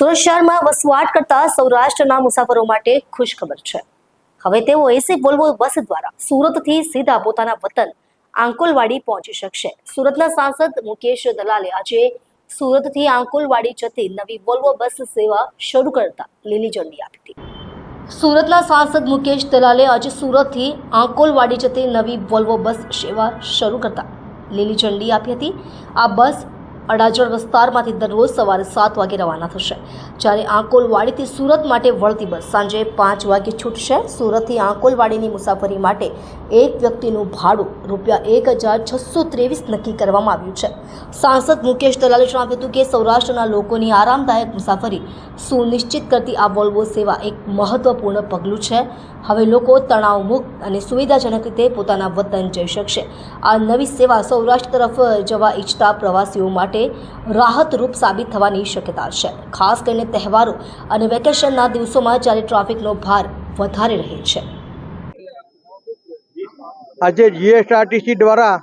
સુરત શહેરમાં વસવાટ કરતા સૌરાષ્ટ્રના મુસાફરો માટે ખુશખબર છે. હવે તેઓ એસી વોલ્વો બસ દ્વારા સુરતથી સીધા પોતાના વતન આંકોલવાડી પહોંચી શકશે. સુરતના સાંસદ મુકેશ દલાલે આજે સુરતથી આંકોલવાડી જતી નવી વોલ્વો બસ સેવા શરૂ કરતા લીલી ઝંડી આપી હતી. સુરતના સાંસદ મુકેશ દલાલે આજે સુરતથી આંકોલવાડી જતી નવી વોલ્વો બસ સેવા શરૂ કરતા લીલી ઝંડી આપી હતી. આ બસ અડાજણ વિસ્તારમાંથી દરરોજ સવારે સાત વાગે રવાના થશે. જ્યારે આંકોલવાડીથી સુરત માટે વળતી બસ સાંજે પાંચ વાગે છૂટશે. સુરતથી આંકોલવાડીની મુસાફરી માટે એક વ્યક્તિનું ભાડું રૂપિયા એક હજાર છસો ત્રેવીસ નક્કી કરવામાં આવ્યું છે. સાંસદ મુકેશ દલાલે જણાવ્યું હતું કે સૌરાષ્ટ્રના લોકોની આરામદાયક મુસાફરી સુનિશ્ચિત કરતી આ વોલ્વો સેવા એક મહત્વપૂર્ણ પગલું છે. હવે લોકો તણાવ મુક્ત અને સુવિધાજનક રીતે પોતાના વતન જઈ શકશે. આ નવી સેવા સૌરાષ્ટ્ર તરફ જવા ઈચ્છતા પ્રવાસીઓ માટે રાહતરૂપ સાબિત થવાની શક્યતા છે. ખાસ કરીને તહેવારો અને વેકેશનના દિવસોમાં જ્યારે ટ્રાફિકનો ભાર વધારે રહે છે. આજે જીએસઆરટીસી દ્વારા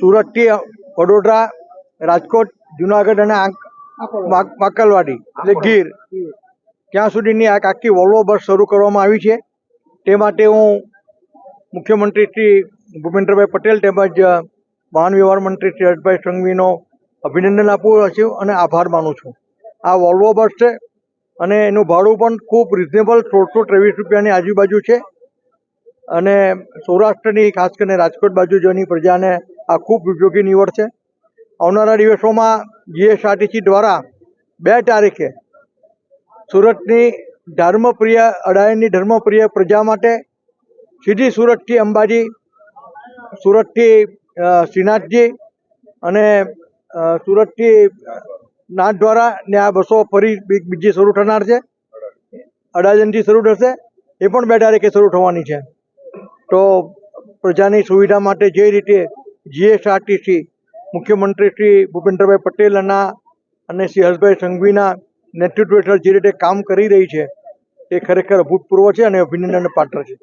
સુરતથી વડોદરા, રાજકોટ, જુનાગઢ અને માકલવાડી એટલે ગીર ત્યાં સુધીની આ આખી વોલ્વો બસ શરૂ કરવામાં આવી છે. તે માટે હું મુખ્યમંત્રી શ્રી ભૂપેન્દ્રભાઈ પટેલ તેમજ વાહન વ્યવહાર મંત્રી શ્રી હર્ષભાઈ સંઘવીનો અભિનંદન આપું છું અને આભાર માનું છું. આ વોલ્વો બસ છે અને એનું ભાડું પણ ખૂબ રિઝનેબલ સોળસો ત્રેવીસ રૂપિયાની આજુબાજુ છે. અને સૌરાષ્ટ્રની, ખાસ કરીને રાજકોટ બાજુ જોની પ્રજાને આ ખૂબ ઉપયોગી નિવડશે આવનારા દિવસોમાં જીએસઆરટીસી દ્વારા બે તારીખે સુરતની ધર્મપ્રિય, અડાયણની ધર્મપ્રિય પ્રજા માટે સીધી સુરતથી અંબાજી, સુરતથી શ્રીનાથજી અને અ, નાથ દ્વારા ને આ બસો ફરી બીજી શરૂ થનાર છે. અડાજણથી શરૂ થશે. એ પણ બે તારીખે શરૂ થવાની છે. તો પ્રજાની સુવિધા માટે જે રીતે જીએસઆરટીસી મુખ્યમંત્રી શ્રી ભૂપેન્દ્રભાઈ પટેલના અને શ્રી હર્ષભાઈ સંઘવીના નેતૃત્વ હેઠળ જે રીતે કામ કરી રહી છે એ ખરેખર અભૂતપૂર્વ છે અને અભિનંદન પાત્ર છે.